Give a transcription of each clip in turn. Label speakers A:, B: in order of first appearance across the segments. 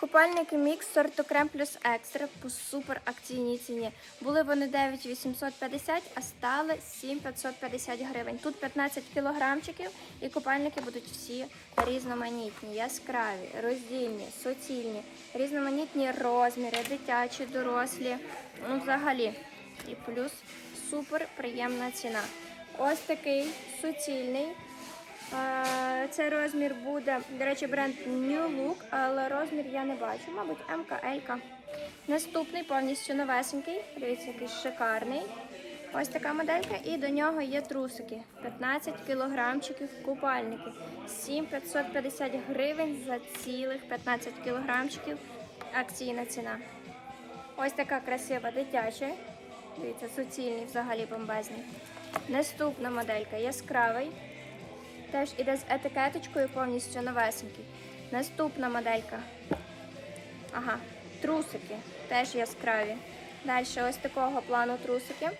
A: Купальники мікс сорту крем плюс екстра по супер акційній ціні. Були вони 9850, а стали 7550 гривень. Тут 15 кілограмчиків і купальники будуть всі різноманітні, яскраві, роздільні, суцільні, різноманітні розміри, дитячі, дорослі. Ну, взагалі. І плюс супер приємна ціна. Ось такий суцільний. Цей розмір буде, до речі, бренд New Look, але розмір я не бачу, мабуть, МК, ЛК. Наступний повністю новесенький. Дивіться, який шикарний. Ось така моделька, і до нього є трусики. 15 кілограмчиків купальники. 7550 гривень за цілих 15 кілограмчиків. Акційна ціна. Ось така красива дитяча. Дивіться, суцільний, взагалі бомбезний. Наступна моделька яскравий. Теж іде з етикеточкою повністю новесенький. Наступна моделька. Ага, трусики. Теж яскраві. Далі ось такого плану трусики.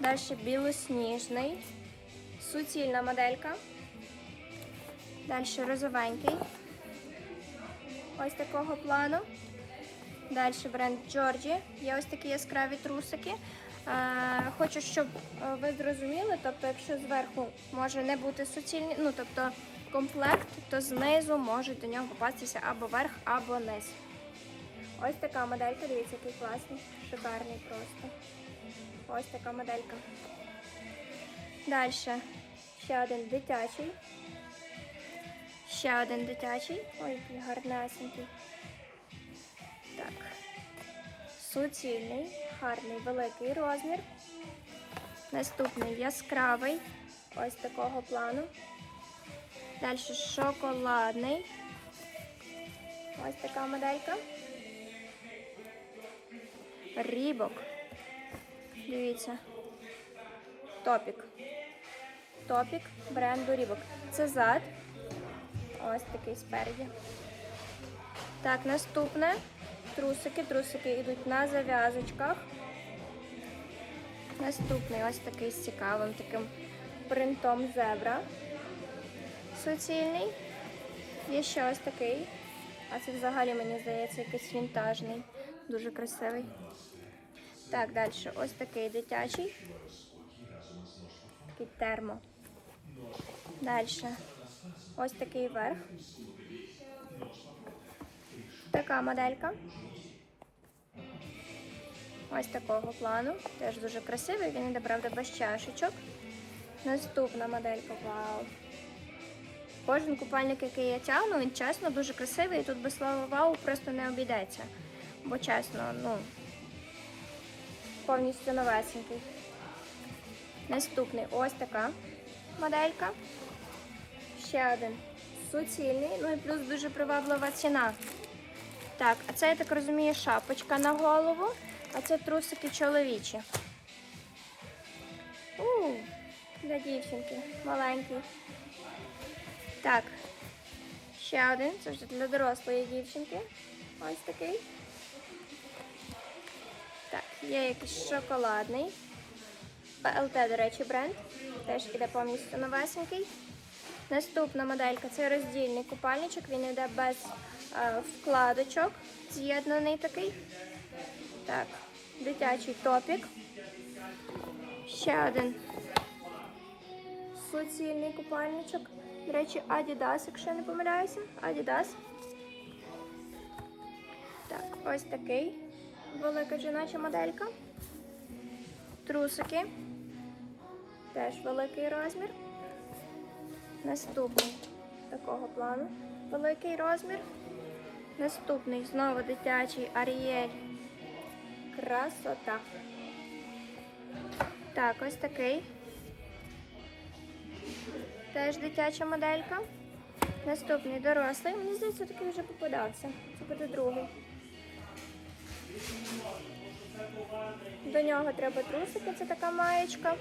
A: Далі білосніжний. Суцільна моделька. Далі розовенький. Ось такого плану. Далі бренд Джорджі. Є ось такі яскраві трусики. Хочу, щоб е, ви зрозуміли, тобто, якщо зверху може не бути суцільний, ну тобто комплект, то знизу можуть до нього попастися або верх, або низ. Ось така моделька, дивіться, який класний, шикарний просто. Ось така моделька. Далі ще один дитячий. Ще один дитячий. Ой, який гарнесенький. Так. Суцільний, гарний великий розмір. Наступний яскравий, ось такого плану. Далі шоколадний. Ось така моделька. Рібок. Дивіться. Топік. Топік бренду Рібок. Це зад. Ось такий спереді. Так, наступне. Трусики. Трусики йдуть на зав'язочках. Наступний ось такий з цікавим таким принтом зебра. Суцільний. Є ще ось такий. А це взагалі, мені здається, якийсь вінтажний. Дуже красивий. Так, далі ось такий дитячий. Такий термо. Далі. Ось такий верх. Така моделька. Ось такого плану. Теж дуже красивий. Він іде, правда, без чашечок. Наступна моделька. Вау. Кожен купальник, який я тягну, він чесно дуже красивий. І тут без слова вау просто не обійдеться. Бо чесно, ну, повністю новесенький. Наступний ось така моделька. Ще один суцільний. Ну і плюс дуже приваблива ціна. Так, а це, я так розумію, шапочка на голову, а це трусики чоловічі. У, для дівчинки, маленький. Так, ще один, це вже для дорослої дівчинки. Ось такий. Так, є якийсь шоколадний. ПЛТ, до речі, бренд. Теж іде повністю новесенький. Наступна моделька це роздільний купальничок, він йде без е, вкладочок, з'єднаний такий. Так, дитячий топік. Ще один суцільний купальничок. До речі, Adidas, якщо я не помиляюся. Adidas. Так, ось такий. Велика жіноча моделька. Трусики. Теж великий розмір. Наступний такого плану. Великий розмір. Наступний знову дитячий Аріель. Красота. Так, ось такий. Теж дитяча моделька. Наступний дорослий. Мені здається, такий вже попадався. Це буде другий. До нього треба трусики, це така маєчка.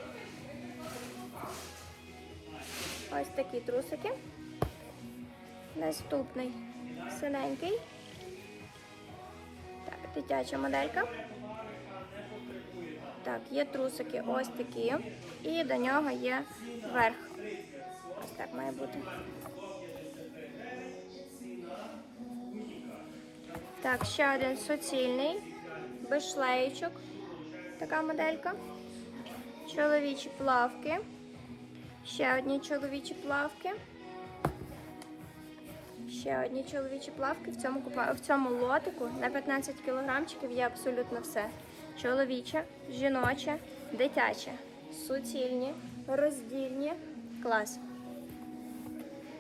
A: Ось такі трусики. Наступний синенький. Так, дитяча моделька. Так, є трусики ось такі. І до нього є верх. Ось так має бути. Так, ще один суцільний, без шлеєчок. Така моделька. Чоловічі плавки. Ще одні чоловічі плавки. Ще одні чоловічі плавки. В цьому, в цьому лотику на 15 кілограмчиків є абсолютно все. Чоловіче, жіноче, дитяче, суцільні, роздільні. Клас.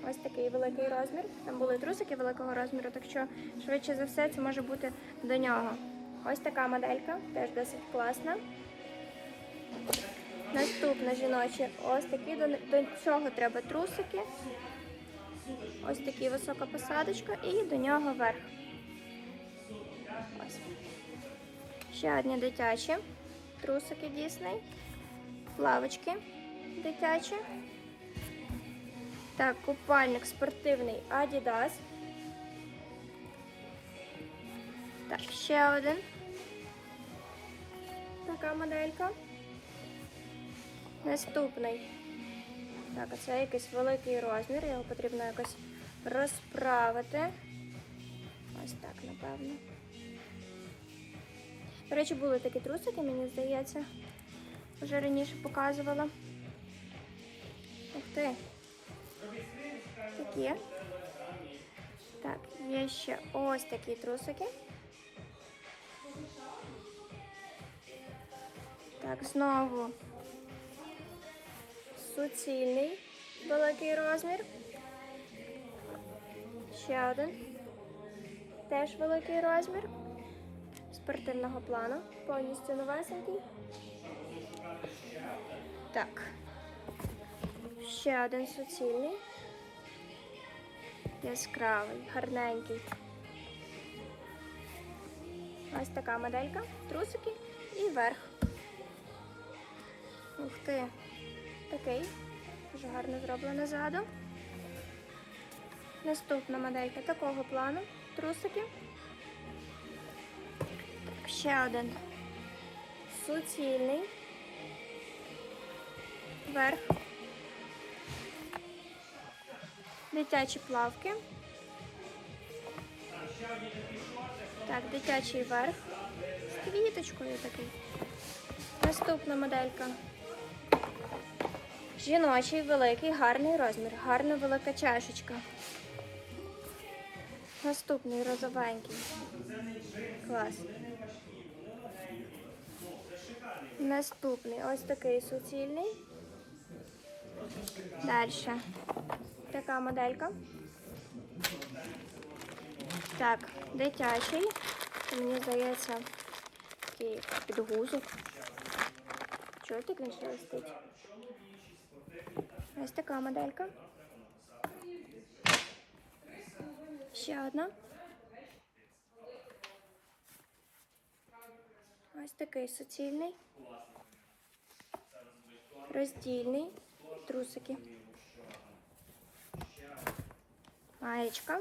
A: Ось такий великий розмір. Там були трусики великого розміру, так що швидше за все це може бути до нього. Ось така моделька, теж досить класна. Наступна жіночі, ось такі до, до цього треба трусики. Ось такі висока посадочка і до нього верх. Ось. Ще одні дитячі. Трусики Дісней. Плавочки дитячі. Так, купальник спортивний Adidas. Так, ще один. Така моделька. Наступний. Так, це якийсь великий розмір, його потрібно якось розправити. Ось так, напевно. До речі, були такі трусики, мені здається. Вже раніше показувала. Ух ти. Такі. Так, є ще ось такі трусики. Так, знову суцільний великий розмір. Ще один. Теж великий розмір. Спортивного плану. Повністю новесенький. Так. Ще один суцільний. Яскравий, гарненький. Ось така моделька. Трусики і верх. Ух ти. Такий. Дуже гарно зроблено ззаду. Наступна моделька такого плану. Трусики. Так, ще один. Суцільний. Верх. Дитячі плавки. Так, дитячий верх. З квіточкою такий. Наступна моделька. Жіночий великий, гарний розмір, гарна велика чашечка. Наступний розовенький. Клас. Наступний ось такий суцільний. Далі. Така моделька. Так, дитячий. Мені здається, такий підгузок. Чого так не шелестить? Ось така моделька. Ще одна. Ось такий суцільний. Роздільний. Трусики. Маєчка.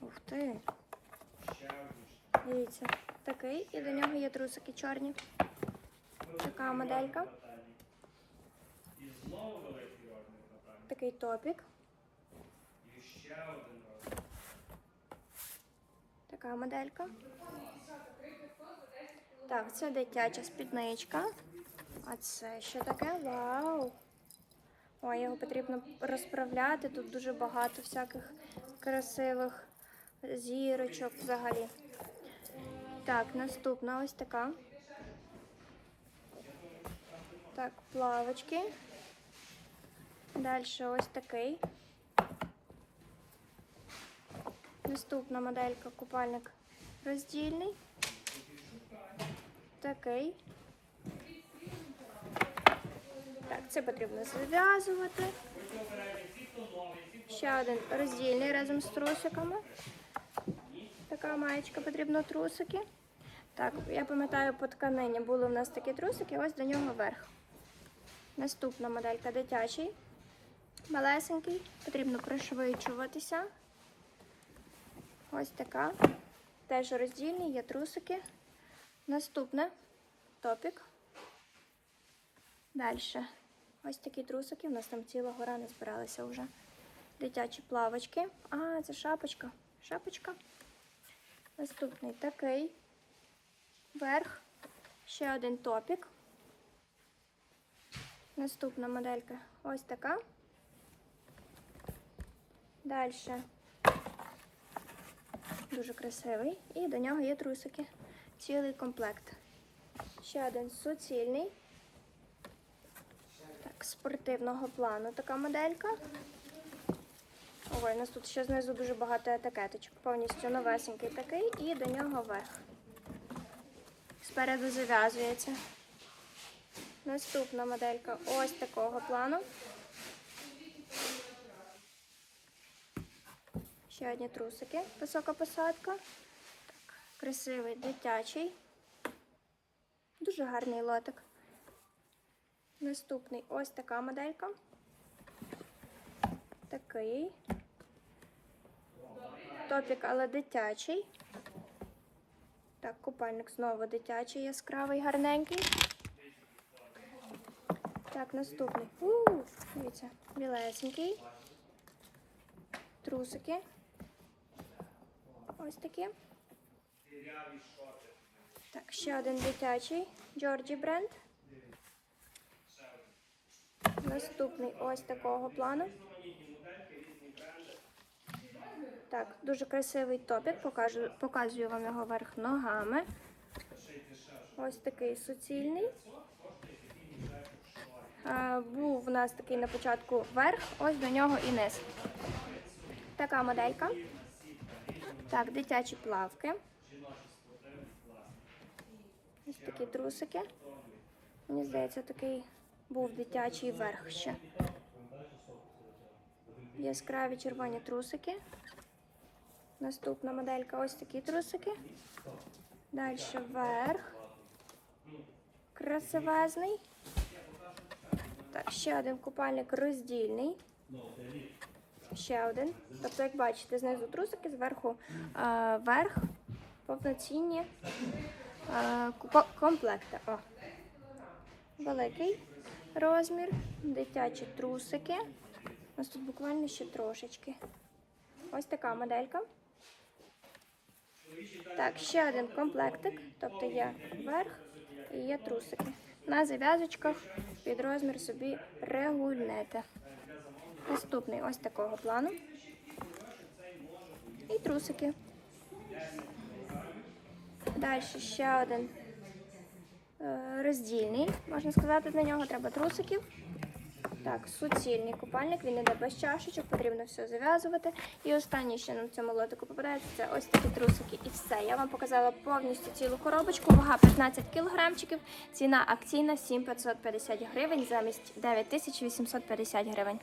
A: Ух ти. Дивіться, такий, і до нього є трусики чорні. Така моделька. Такий топік. Така моделька. Так, це дитяча спідничка. А це що таке? Вау! Ой, його потрібно розправляти. Тут дуже багато всяких красивих зірочок взагалі. Так, наступна ось така. Так, плавочки. Далі ось такий. Наступна моделька купальник роздільний. Такий. Так, це потрібно зв'язувати. Ще один роздільний разом з трусиками. Така маєчка потрібно трусики. Так, я пам'ятаю, по тканині були у нас такі трусики, ось до нього верх. Наступна моделька дитячий. Малесенький, потрібно пришвидшуватися. Ось така. Теж роздільні, є трусики. Наступне топік. Далі. Ось такі трусики. У нас там ціла гора не збиралася вже. дитячі плавочки. А, це шапочка. Шапочка. Наступний такий. Верх. Ще один топік. Наступна моделька ось така. Далі. Дуже красивий. І до нього є трусики. Цілий комплект. Ще один суцільний. Так, спортивного плану така моделька. Ой, у нас тут ще знизу дуже багато етикеточок. Повністю новесенький такий і до нього верх. Спереду зав'язується. Наступна моделька ось такого плану. Ще одні трусики, висока посадка. Так, красивий дитячий. Дуже гарний лотик. Наступний ось така моделька. Такий. Топік, але дитячий. Так, купальник знову дитячий, яскравий, гарненький. Так, наступний. У, дивіться, білесенький. Трусики. Ось такі. Так, ще один дитячий. Джорджі бренд. Наступний ось такого плану. Так, дуже красивий топік. Покажу, показую вам його верх ногами. Ось такий суцільний. Е, Був у нас такий на початку верх, ось до нього і низ. Така моделька. Так, дитячі плавки. Ось такі трусики. Мені здається, такий був дитячий верх ще. Яскраві червоні трусики. Наступна моделька ось такі трусики. Далі верх. Красивезний. Так, ще один купальник роздільний. Ще один. Тобто, як бачите, знизу трусики, зверху е, верх, повноцінні е, комплекти. О. Великий розмір, дитячі трусики. У нас тут буквально ще трошечки. Ось така моделька. Так, ще один комплектик, тобто є верх і є трусики. На зав'язочках під розмір собі регульнете. Наступний ось такого плану. І трусики. Далі ще один е, роздільний, можна сказати, для нього треба трусиків. Так, суцільний купальник, він іде без чашечок, потрібно все зав'язувати. І останнє, що на цьому лотику попадається, це ось такі трусики. І все. Я вам показала повністю цілу коробочку. Вага 15 кілограмчиків. Ціна акційна 7550 гривень замість 9850 гривень.